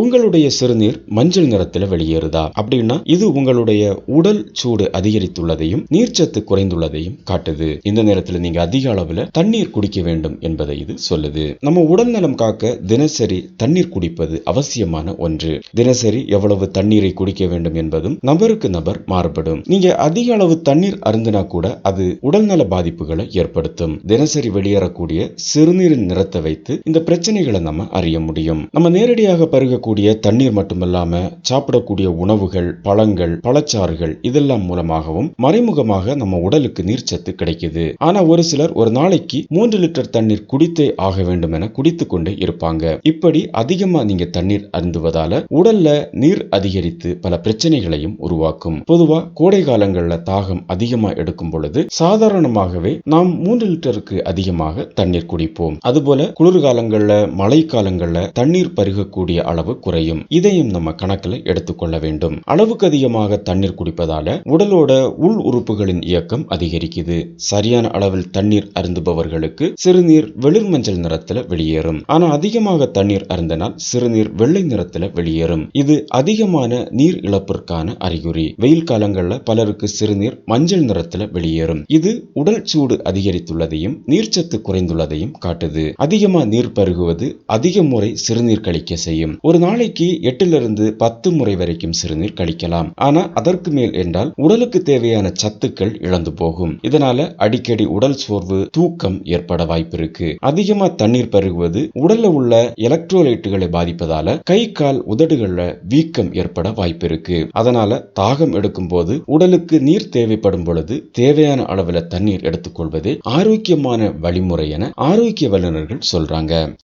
உங்களுடைய சிறுநீர் மஞ்சள் நிறத்துல வெளியேறுதா? அப்படின்னா இது உங்களுடைய உடல் சூடு அதிகரித்துள்ளதையும் நீர்ச்சத்து குறைந்துள்ளதையும் காட்டுது. இந்த நேரத்துல நீங்க அதிக அளவுல தண்ணீர் குடிக்க வேண்டும் என்பதை இது சொல்லுது. நம்ம உடல் நலம் காக்க தினசரி தண்ணீர் குடிப்பது அவசியமான ஒன்று. தினசரி எவ்வளவு தண்ணீரை குடிக்க வேண்டும் என்பதும் நபருக்கு நபர் மாறுபடும். நீங்க அதிக அளவு தண்ணீர் அருந்தினா கூட அது உடல்நல பாதிப்புகளை ஏற்படுத்தும். தினசரி வெளியேறக்கூடிய சிறுநீரின் நிறத்தை வைத்து இந்த பிரச்சனைகளை நம்ம அறிய முடியும். நம்ம நேரடியாக பருகக்கூடிய தண்ணீர் மட்டுமல்லாம சாப்பிடக்கூடிய உணவுகள் பழங்கள் பழச்சாறுகள் இதெல்லாம் மூலமாகவும் மறைமுகமாக நம்ம உடலுக்கு நீர்ச்சத்து கிடைக்குது. ஆனா ஒரு சிலர் ஒரு நாளைக்கு மூன்று லிட்டர் தண்ணீர் குடித்தே ஆக வேண்டும் என குடித்து கொண்டே இருப்பாங்க. இப்படி அதிகமா நீங்க தண்ணீர் அருந்துவதால உடல்ல நீர் அதிகரித்து பல பிரச்சனைகளையும் உருவாக்கும். பொதுவா கோடை காலங்கள்ல தாகம் அதிகமா எடுக்கும் பொழுது சாதாரணமாகவே நாம் மூன்று லிட்டருக்கு அதிகமாக தண்ணீர் குடிப்போம். அதுபோல குளிர்காலங்கள்ல மழை காலங்கள்ல தண்ணீர் பருகக்கூடிய அளவு குறையும். இதையும் நம்ம கணக்கில் எடுத்துக்கொள்ள வேண்டும். அளவுக்கு அதிகமாக தண்ணீர் குடிப்பதால உடலோட உள் உறுப்புகளின் இயக்கம் அதிகரிக்குது. சரியான அளவில் தண்ணீர் அருந்துபவர்களுக்கு சிறுநீர் வெளிர் மஞ்சள் நிறத்துல வெளியேறும். ஆனா அதிகமாக தண்ணீர் அருந்தினால் சிறுநீர் வெள்ளை நிறத்துல வெளியேறும். இது அதிகமான நீர் இழப்பிற்கான அறிகுறி. வெயில் காலங்கள்ல பலருக்கு சிறுநீர் மஞ்சள் நிறத்துல வெளியேறும். இது உடல் சூடு அதிகரித்துள்ளதையும் நீர்ச்சத்து குறைந்துள்ளதையும் காட்டுது. அதிகமா நீர் பருகுவது அதிக முறை சிறுநீர் கழிக்க செய்யும். ஒரு நாள் நாளைக்கு எட்டிலிருந்து பத்து முறை வரைக்கும் சிறுநீர் கழிக்கலாம். ஆனா அதற்கு மேல் என்றால் உடலுக்கு தேவையான சத்துக்கள் இழந்து போகும். இதனால அடிக்கடி உடல் சோர்வு தூக்கம் ஏற்பட வாய்ப்பு இருக்கு. அதிகமா தண்ணீர் பருகுவது உடல்ல உள்ள எலக்ட்ரோலைட்டுகளை பாதிப்பதால கை கால் உதடுகள்ல வீக்கம் ஏற்பட வாய்ப்பு இருக்கு. அதனால தாகம் எடுக்கும் போது உடலுக்கு நீர் தேவைப்படும் பொழுது தேவையான அளவுல தண்ணீர் எடுத்துக்கொள்வதே ஆரோக்கியமான வழிமுறை என ஆரோக்கிய வல்லுநர்கள் சொல்றாங்க.